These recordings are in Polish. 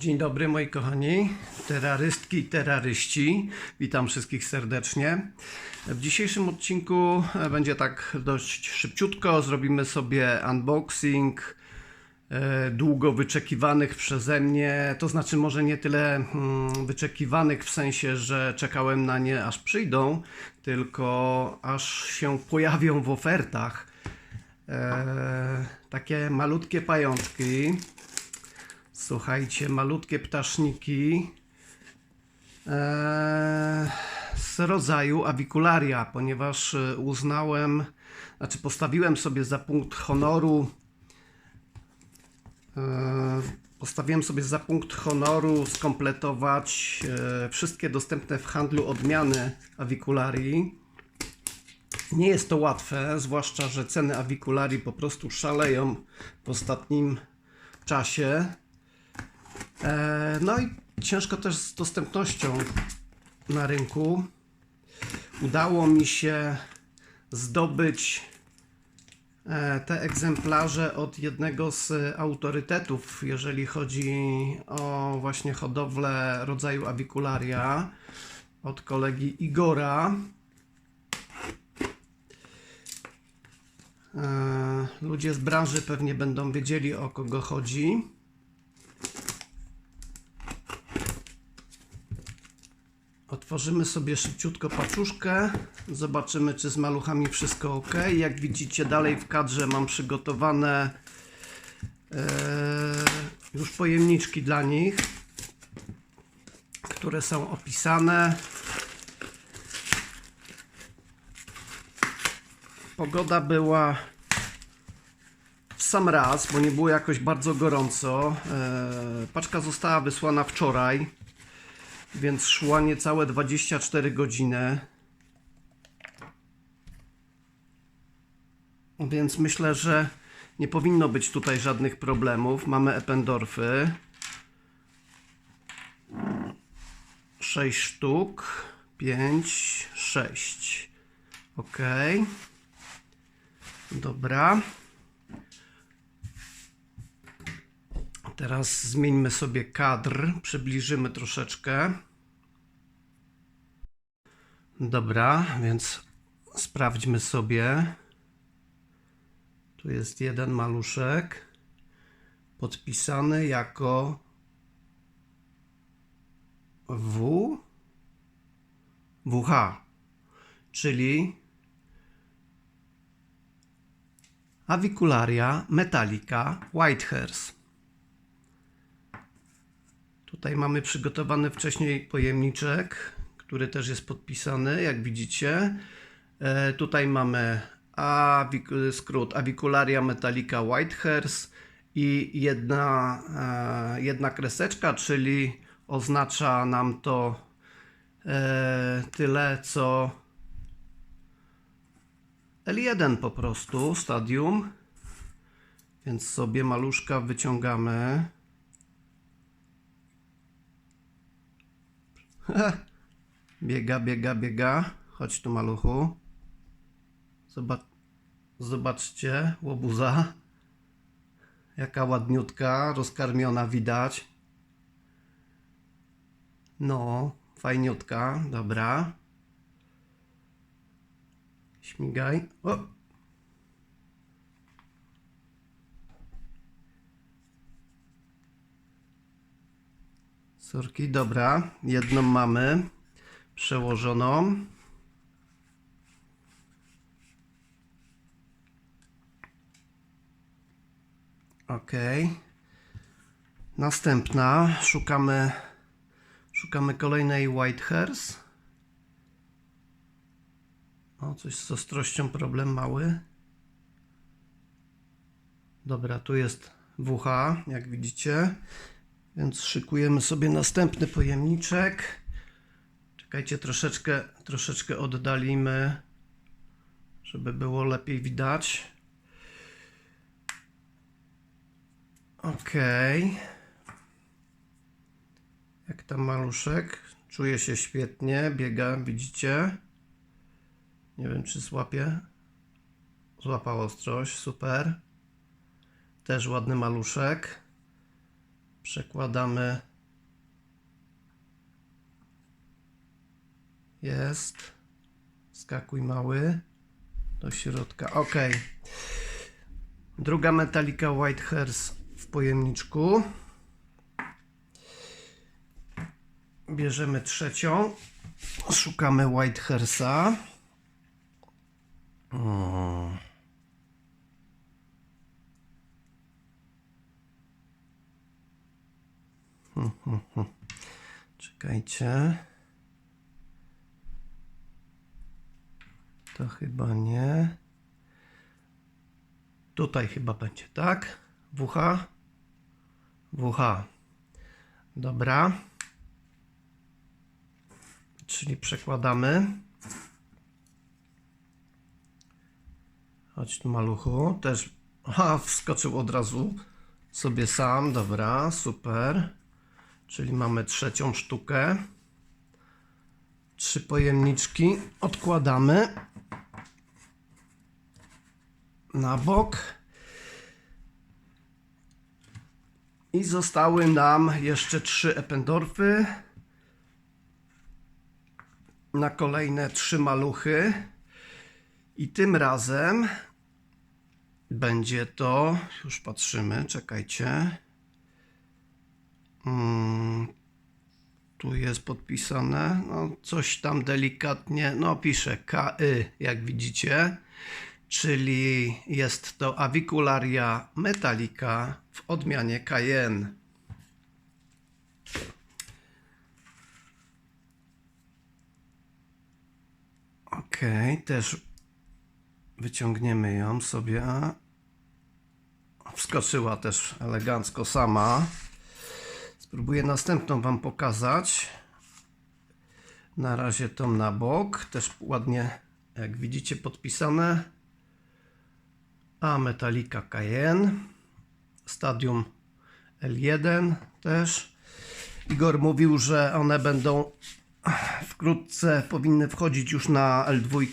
Dzień dobry moi kochani, terrorystki i terroryści. Witam wszystkich serdecznie. W dzisiejszym odcinku będzie tak dość szybciutko. Zrobimy sobie unboxing e, długo wyczekiwanych przeze mnie. To znaczy może nie tyle mm, wyczekiwanych w sensie, że czekałem na nie aż przyjdą, tylko aż się pojawią w ofertach. E, takie malutkie pajączki. Słuchajcie, malutkie ptaszniki e, z rodzaju awikularia, ponieważ e, uznałem, znaczy postawiłem sobie za punkt honoru, e, postawiłem sobie za punkt honoru skompletować e, wszystkie dostępne w handlu odmiany awikularii. Nie jest to łatwe, zwłaszcza, że ceny awikularii po prostu szaleją w ostatnim czasie. E, No i ciężko też z dostępnością na rynku. Udało mi się zdobyć e, te egzemplarze od jednego z autorytetów, jeżeli chodzi o właśnie hodowlę rodzaju awikularia, od kolegi Igora. E, Ludzie z branży pewnie będą wiedzieli o kogo chodzi. Otworzymy sobie szybciutko paczuszkę. Zobaczymy, czy z maluchami wszystko ok. Jak widzicie, dalej w kadrze mam przygotowane e, już pojemniczki dla nich, które są opisane. Pogoda była w sam raz, bo nie było jakoś bardzo gorąco. E, paczka została wysłana wczoraj więc szła niecałe 24 godziny. Więc myślę, że nie powinno być tutaj żadnych problemów. Mamy Ependorfy. 6 sztuk. 5, 6. Ok. Dobra. Teraz zmieńmy sobie kadr, przybliżymy troszeczkę. Dobra, więc sprawdźmy sobie. Tu jest jeden maluszek podpisany jako W WH, czyli Avicularia metallica whitehairs. Tutaj mamy przygotowany wcześniej pojemniczek, który też jest podpisany, jak widzicie. E, tutaj mamy skrót Avicularia metallica whitehairs i jedna, e, jedna kreseczka, czyli oznacza nam to e, tyle co L1 po prostu, stadium. Więc sobie maluszka wyciągamy. Biega, biega, biega. Chodź tu, maluchu. Zobacz, zobaczcie, łobuza. Jaka ładniutka, rozkarmiona widać. No, fajniutka, dobra. Śmigaj. O! Sorki, dobra. Jedną mamy przełożoną. Ok. Następna. Szukamy, szukamy kolejnej White Hairs. O, coś z ostrością, problem mały. Dobra, tu jest WH, jak widzicie. Więc szykujemy sobie następny pojemniczek. Czekajcie, troszeczkę, troszeczkę oddalimy, żeby było lepiej widać. Ok. Jak tam maluszek? Czuje się świetnie, biega, widzicie? Nie wiem, czy złapie. Złapał ostrość, super. Też ładny maluszek. Przekładamy. Jest. Skakuj mały do środka. Ok. Druga metalika White Hairs w pojemniczku. Bierzemy trzecią. Szukamy White Hairsa. Hmm, hmm, hmm. Czekajcie. To chyba nie. Tutaj chyba będzie, tak? WH. WH. Dobra. Czyli przekładamy. Chodź tu maluchu. Też. Aha, wskoczył od razu sobie sam. Dobra, super. Czyli mamy trzecią sztukę. Trzy pojemniczki. Odkładamy na bok. I zostały nam jeszcze trzy Ependorfy. Na kolejne trzy maluchy. I tym razem będzie to. Już patrzymy, czekajcie. Mm, tu jest podpisane. No, coś tam delikatnie. No, pisze KY, jak widzicie. Czyli jest to Avicularia metallica w odmianie Cayenne. Ok, też wyciągniemy ją sobie. Wskoczyła też elegancko sama. Spróbuję następną Wam pokazać. Na razie tą na bok. Też ładnie, jak widzicie, podpisane. A Metallica Cayenne. Stadium L1 też. Igor mówił, że one będą wkrótce powinny wchodzić już na L2.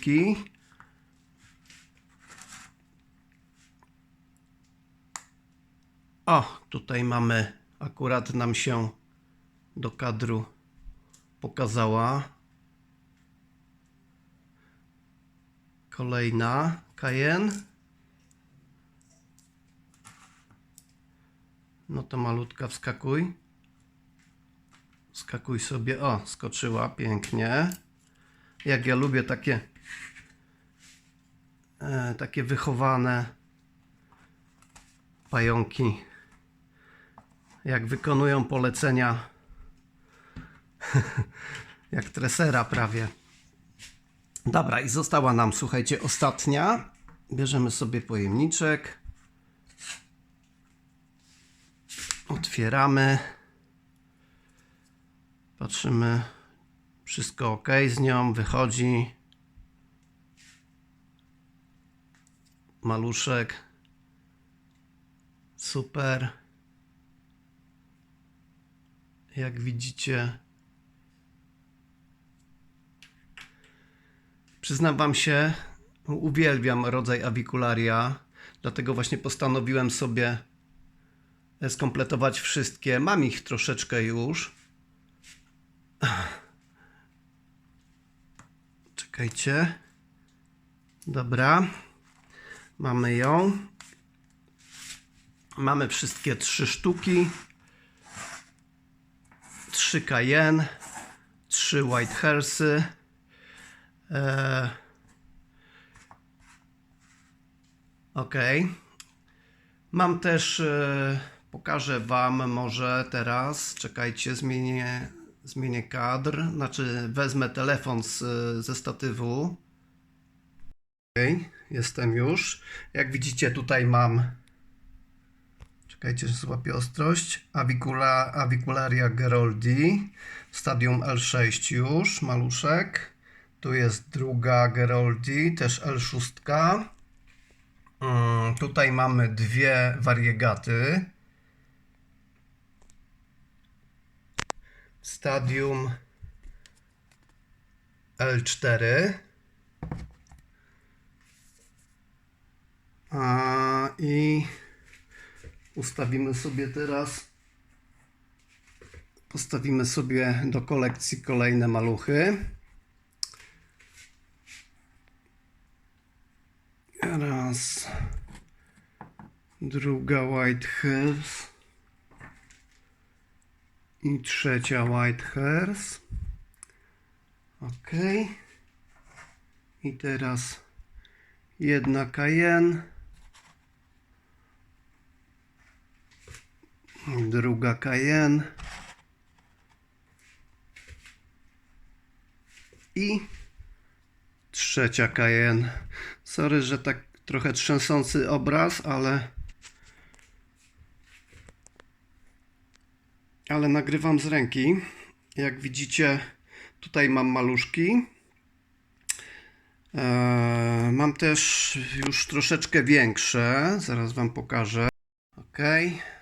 O, tutaj mamy, akurat nam się do kadru pokazała. Kolejna Cayenne. No to malutka wskakuj. Skakuj sobie. O, skoczyła pięknie. Jak ja lubię takie e, takie wychowane pająki. Jak wykonują polecenia jak tresera prawie. Dobra, i została nam, słuchajcie, ostatnia. Bierzemy sobie pojemniczek. Otwieramy. Patrzymy. Wszystko ok z nią. Wychodzi. Maluszek. Super. Jak widzicie. Przyznam Wam się, uwielbiam rodzaj awikularia. Dlatego właśnie postanowiłem sobie skompletować wszystkie. Mam ich troszeczkę już. Czekajcie. Dobra. Mamy ją. Mamy wszystkie trzy sztuki. Trzy Cayenne. Trzy White Hairsy. Eee. Ok. Mam też. E, pokażę Wam może teraz. Czekajcie, zmienię, zmienię kadr. Znaczy, wezmę telefon z, ze statywu. Ok, jestem już. Jak widzicie, tutaj mam. Czekajcie, że złapię ostrość. Avicula, Avicularia Geroldi. Stadium L6 już, maluszek. Tu jest druga Geroldi, też L6. Mm, Tutaj mamy dwie wariegaty. Stadium L4. A, I ustawimy sobie teraz Postawimy sobie do kolekcji kolejne maluchy. Raz. Druga White Hairs. I trzecia White Hairs. Ok. I teraz jedna Cayenne. Druga Cayenne. I trzecia Cayenne. Sorry, że tak trochę trzęsący obraz, ale ale nagrywam z ręki. Jak widzicie, tutaj mam maluszki. Eee, mam też już troszeczkę większe. Zaraz Wam pokażę. Ok,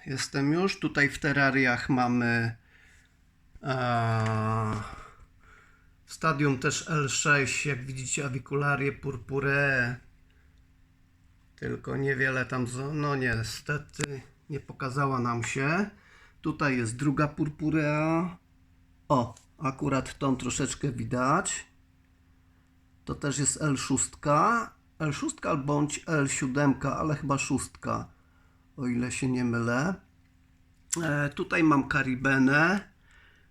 jestem już. Tutaj w terrariach mamy w stadium też L6, jak widzicie, awikularię purpurę. Tylko niewiele tam, no niestety, nie pokazała nam się. Tutaj jest druga purpurea. O, akurat tą troszeczkę widać. To też jest L6. L6 bądź L7, ale chyba szóstka, o ile się nie mylę. E, tutaj mam karibenę,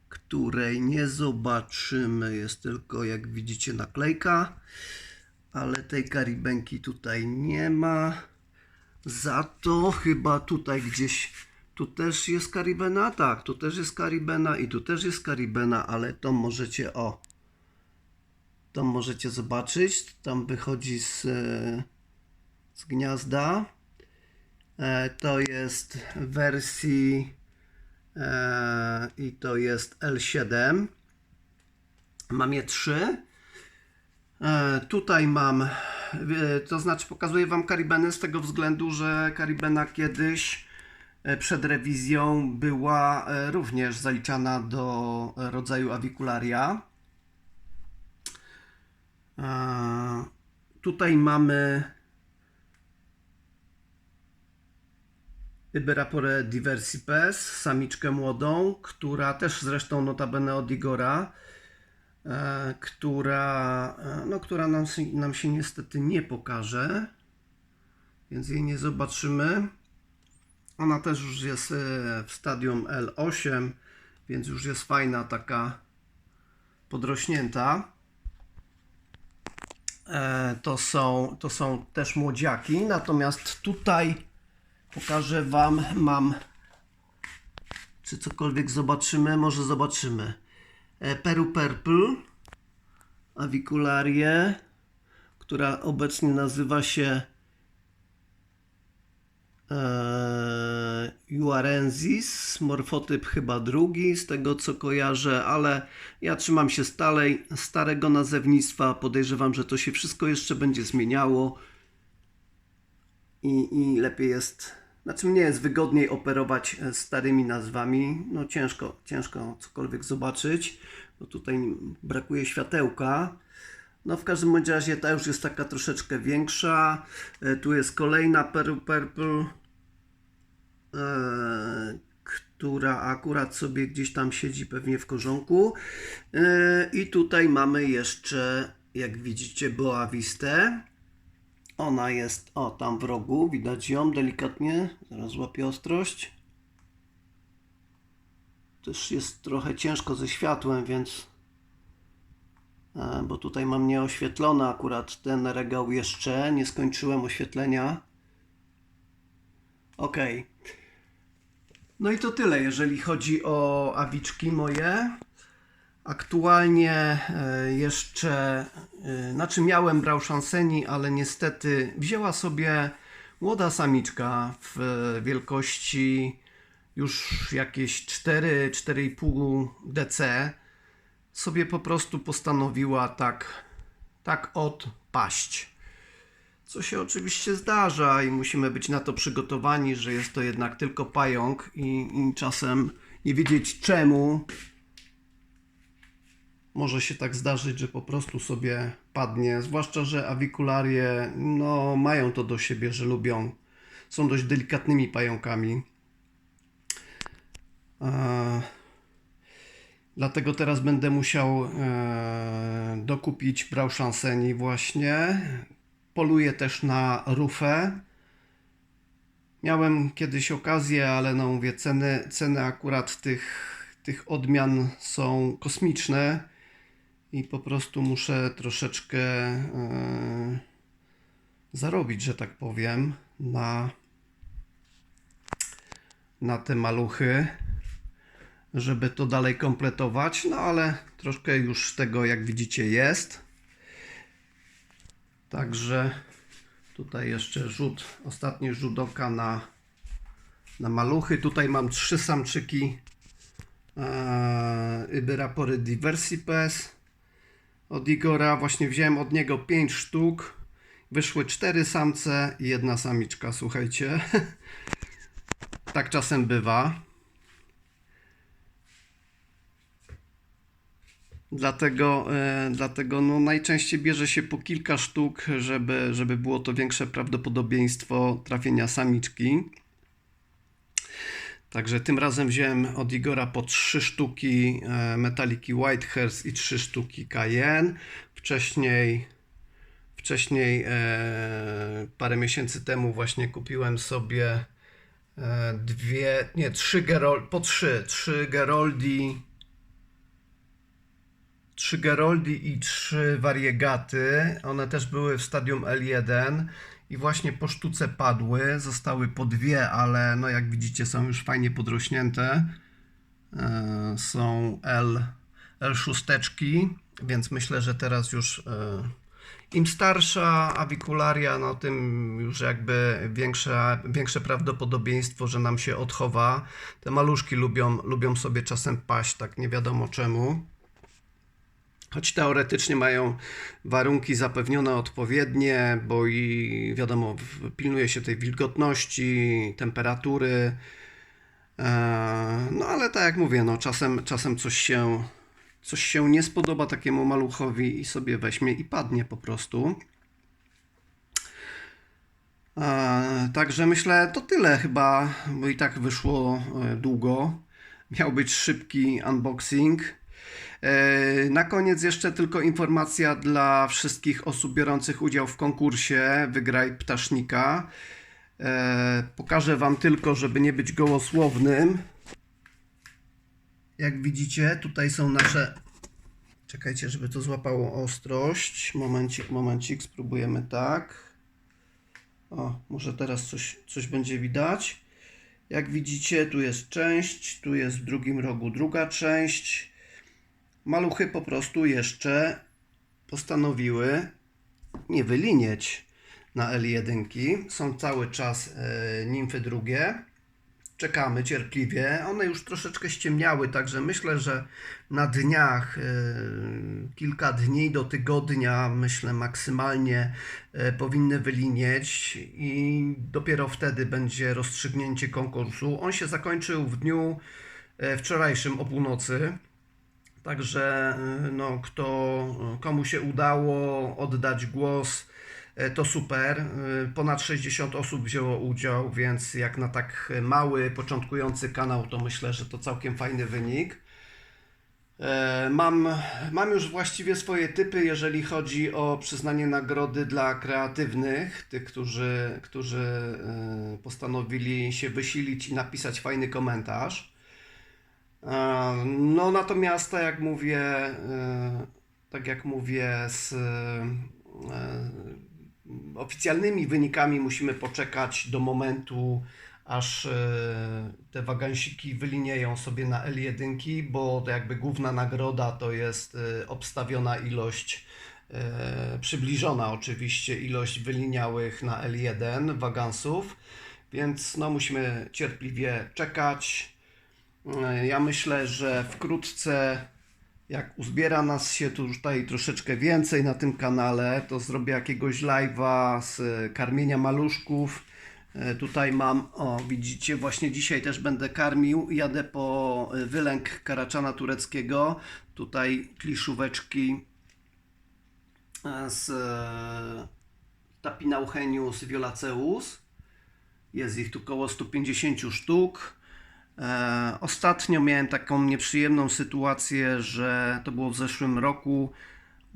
której nie zobaczymy. Jest tylko, jak widzicie, naklejka, ale tej karibenki tutaj nie ma. Za to chyba tutaj gdzieś, tu też jest karibena, tak, tu też jest karibena i tu też jest karibena, ale to możecie, o, to możecie zobaczyć, tam wychodzi z, e, z gniazda. E, To jest w wersji e, i to jest L7. Mam je trzy. E, Tutaj mam, to znaczy pokazuję Wam Karibenę z tego względu, że Karibena kiedyś przed rewizją była również zaliczana do rodzaju awikularia. Tutaj mamy Iberapore diversipes, samiczkę młodą, która też zresztą notabene od Igora, e, która, e, no, która nam, nam się niestety nie pokaże, więc jej nie zobaczymy. Ona też już jest e, w stadium L8, więc już jest fajna, taka podrośnięta. To są, to są też młodziaki, natomiast tutaj pokażę Wam, mam. Czy cokolwiek zobaczymy, może zobaczymy. E, Peru Purple, awikularię, która obecnie nazywa się e, morfotyp chyba drugi, z tego co kojarzę, ale ja trzymam się stalej, starego nazewnictwa, podejrzewam, że to się wszystko jeszcze będzie zmieniało i, i lepiej jest, znaczy mnie jest wygodniej operować e, starymi nazwami. No ciężko, ciężko cokolwiek zobaczyć, bo tutaj brakuje światełka. No w każdym razie ta już jest taka troszeczkę większa. E, Tu jest kolejna Peru Purple, e, która akurat sobie gdzieś tam siedzi pewnie w korzonku. I tutaj mamy jeszcze, jak widzicie, Boa Vistę. Ona jest, o tam w rogu, widać ją delikatnie, zaraz złapię ostrość. Też jest trochę ciężko ze światłem, więc, e, bo tutaj mam nieoświetlony akurat ten regał jeszcze, nie skończyłem oświetlenia. Ok. No i to tyle, jeżeli chodzi o awiczki moje. Aktualnie e, jeszcze, e, znaczy miałem brał szanseni, ale niestety wzięła sobie młoda samiczka w e, wielkości już jakieś 4-4,5 DC. Sobie po prostu postanowiła tak, tak odpaść. Co się oczywiście zdarza i musimy być na to przygotowani, że jest to jednak tylko pająk i, i czasem nie wiedzieć czemu może się tak zdarzyć, że po prostu sobie padnie. Zwłaszcza, że awikularie no, mają to do siebie, że lubią. Są dość delikatnymi pająkami. E, Dlatego teraz będę musiał e, dokupić brał szanseni właśnie. Poluję też na rufę. Miałem kiedyś okazję, ale no mówię, ceny, ceny akurat tych, tych odmian są kosmiczne i po prostu muszę troszeczkę e, zarobić, że tak powiem, na, na te maluchy, żeby to dalej kompletować. No ale troszkę już tego, jak widzicie, jest. Także tutaj jeszcze rzut, ostatni rzut oka na, na maluchy. Tutaj mam trzy samczyki e, Iberapory Diversipes od Igora. Właśnie wziąłem od niego 5 sztuk. Wyszły cztery samce i jedna samiczka, słuchajcie. tak czasem bywa. Dlatego, e, dlatego no najczęściej bierze się po kilka sztuk, żeby, żeby było to większe prawdopodobieństwo trafienia samiczki. Także tym razem wziąłem od Igora po 3 sztuki e, metaliki Whitehurst i 3 sztuki Cayenne. Wcześniej, wcześniej e, parę miesięcy temu właśnie kupiłem sobie e, dwie, nie, trzy Gerol, po trzy, trzy Geroldi, trzy Geroldi i trzy wariegaty. One też były w stadium L1 i właśnie po sztuce padły. Zostały po dwie, ale no jak widzicie są już fajnie podrośnięte. E, Są L, L6, więc myślę, że teraz już e, im starsza awikularia, no tym już jakby większe, większe prawdopodobieństwo, że nam się odchowa. Te maluszki lubią, lubią sobie czasem paść, tak nie wiadomo czemu choć teoretycznie mają warunki zapewnione odpowiednie, bo i wiadomo, pilnuje się tej wilgotności, temperatury. E, No ale tak jak mówię, no czasem, czasem coś się, coś się nie spodoba takiemu maluchowi i sobie weźmie i padnie po prostu. E, Także myślę, to tyle chyba, bo i tak wyszło e, długo. Miał być szybki unboxing. E, Na koniec jeszcze tylko informacja dla wszystkich osób biorących udział w konkursie Wygraj Ptasznika. E, Pokażę Wam tylko, żeby nie być gołosłownym. Jak widzicie, tutaj są nasze. Czekajcie, żeby to złapało ostrość. Momencik, momencik, spróbujemy tak. O, może teraz coś, coś będzie widać. Jak widzicie, tu jest część, tu jest w drugim rogu druga część. Maluchy po prostu jeszcze postanowiły nie wylinieć na L1. Są cały czas e, nimfy drugie. Czekamy cierpliwie. One już troszeczkę ściemniały, także myślę, że na dniach, e, kilka dni do tygodnia, myślę maksymalnie e, powinny wylinieć i dopiero wtedy będzie rozstrzygnięcie konkursu. On się zakończył w dniu wczorajszym o północy. Także y, no, kto, komu się udało oddać głos, e, to super. Y, Ponad 60 osób wzięło udział, więc jak na tak mały, początkujący kanał, to myślę, że to całkiem fajny wynik. Mam, mam już właściwie swoje typy, jeżeli chodzi o przyznanie nagrody dla kreatywnych, tych, którzy, którzy y, postanowili się wysilić i napisać fajny komentarz. E, No natomiast tak jak mówię, e, tak jak mówię z e, oficjalnymi wynikami musimy poczekać do momentu, aż te wagansiki wylinieją sobie na L1, bo to jakby główna nagroda to jest obstawiona ilość, przybliżona oczywiście ilość wyliniałych na L1 wagansów, więc no musimy cierpliwie czekać. E, Ja myślę, że wkrótce, jak uzbiera nas się tu tutaj troszeczkę więcej na tym kanale, to zrobię jakiegoś live'a z e, karmienia maluszków. E, Tutaj mam, o widzicie, właśnie dzisiaj też będę karmił. Jadę po wylęk karaczana tureckiego. Tutaj kliszóweczki z Tapinauchenius violaceus. Jest ich tu około 150 sztuk. E, ostatnio miałem taką nieprzyjemną sytuację, że to było w zeszłym roku.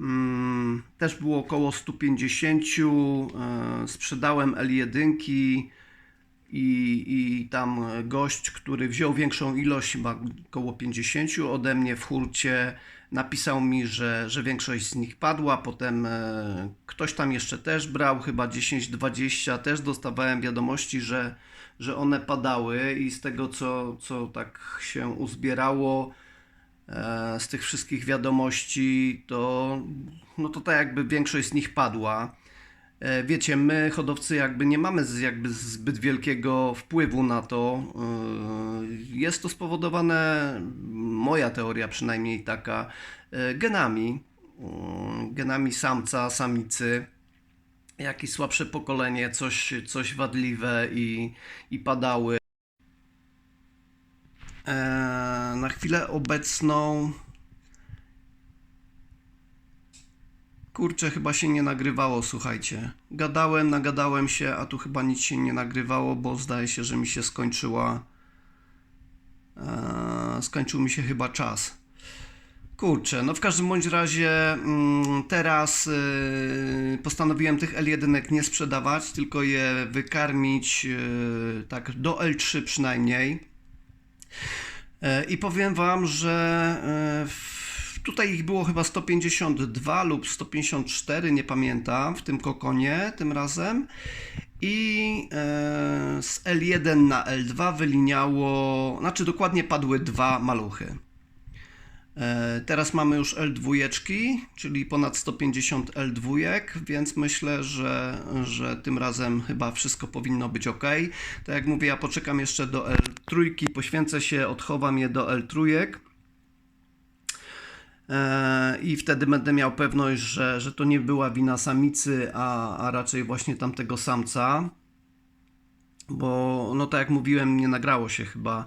Mm, też było około 150. E, sprzedałem L1 i, i tam gość, który wziął większą ilość, chyba około 50 ode mnie w hurcie, napisał mi, że, że większość z nich padła. Potem e, ktoś tam jeszcze też brał, chyba 10-20. Też dostawałem wiadomości, że, że one padały i z tego co, co tak się uzbierało e, z tych wszystkich wiadomości, to no to tak jakby większość z nich padła. E, Wiecie, my hodowcy jakby nie mamy jakby zbyt wielkiego wpływu na to. E, Jest to spowodowane, moja teoria przynajmniej taka, genami. Genami samca, samicy. Jakieś słabsze pokolenie, coś, coś wadliwe i, i padały. E, Na chwilę obecną Kurczę, chyba się nie nagrywało, słuchajcie. Gadałem, nagadałem się, a tu chyba nic się nie nagrywało, bo zdaje się, że mi się skończyła. E, skończył mi się chyba czas. Kurczę, no w każdym bądź razie mm, teraz y, postanowiłem tych L1 nie sprzedawać, tylko je wykarmić y, tak do L3 przynajmniej. E, I powiem Wam, że e, tutaj ich było chyba 152 lub 154, nie pamiętam, w tym kokonie tym razem. I e, z L1 na L2 wyliniało, znaczy dokładnie padły dwa maluchy. E, Teraz mamy już L2, czyli ponad 150 L2, więc myślę, że, że tym razem chyba wszystko powinno być ok. Tak jak mówię, ja poczekam jeszcze do L3, poświęcę się, odchowam je do L3. E, I wtedy będę miał pewność, że, że to nie była wina samicy, a, a raczej właśnie tamtego samca. Bo, no tak jak mówiłem, nie nagrało się chyba.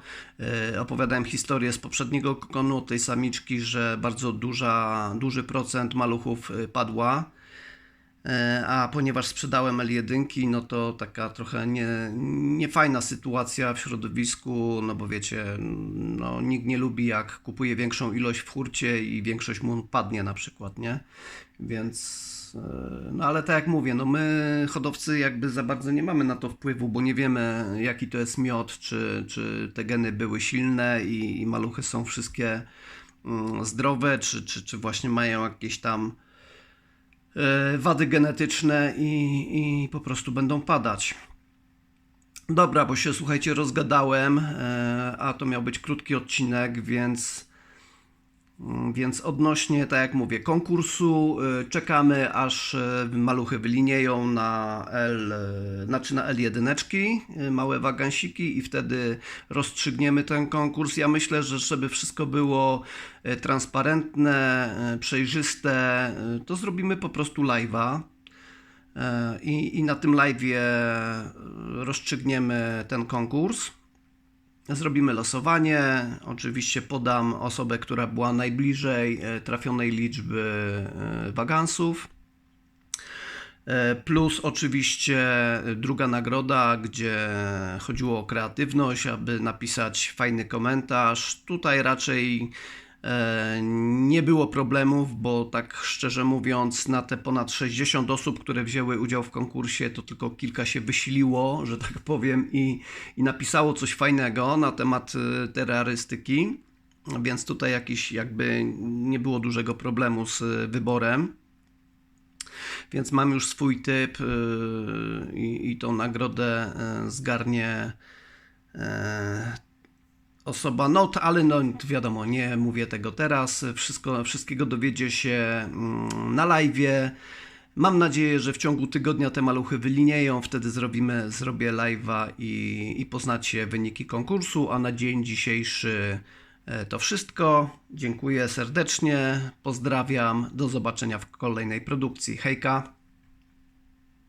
E, opowiadałem historię z poprzedniego kokonu tej samiczki, że bardzo duża, duży procent maluchów e, padła. E, A ponieważ sprzedałem L1, no to taka trochę nie, niefajna sytuacja w środowisku, no bo wiecie, no nikt nie lubi jak kupuje większą ilość w hurcie i większość mu padnie na przykład, nie? Więc, e, no ale tak jak mówię, no my hodowcy jakby za bardzo nie mamy na to wpływu, bo nie wiemy jaki to jest miod, czy, czy te geny były silne i, i maluchy są wszystkie mm, zdrowe, czy, czy, czy właśnie mają jakieś tam e, wady genetyczne i, i po prostu będą padać. Dobra, bo się słuchajcie, rozgadałem, e, a to miał być krótki odcinek, więc, więc odnośnie, tak jak mówię, konkursu e, czekamy aż e, maluchy wylinieją na L, e, znaczy na L1, e, małe wagansiki i wtedy rozstrzygniemy ten konkurs. Ja myślę, że żeby wszystko było transparentne, przejrzyste, to zrobimy po prostu live'a. I, I na tym live'ie rozstrzygniemy ten konkurs. Zrobimy losowanie. Oczywiście podam osobę, która była najbliżej e, trafionej liczby e, wagansów. E, Plus oczywiście druga nagroda, gdzie chodziło o kreatywność, aby napisać fajny komentarz. Tutaj raczej e, nie było problemów, bo tak szczerze mówiąc, na te ponad 60 osób, które wzięły udział w konkursie, to tylko kilka się wysiliło, że tak powiem, i, i napisało coś fajnego na temat e, terrorystyki. Więc tutaj jakiś jakby nie było dużego problemu z e, wyborem. Więc mam już swój typ i, i tą nagrodę zgarnie osoba not, ale no wiadomo, nie mówię tego teraz. Wszystko, wszystkiego dowiedzie się mm, na live'ie. Mam nadzieję, że w ciągu tygodnia te maluchy wylinieją, wtedy zrobimy, zrobię live'a i, i poznacie wyniki konkursu, a na dzień dzisiejszy e, to wszystko. Dziękuję serdecznie, pozdrawiam, do zobaczenia w kolejnej produkcji. Hejka!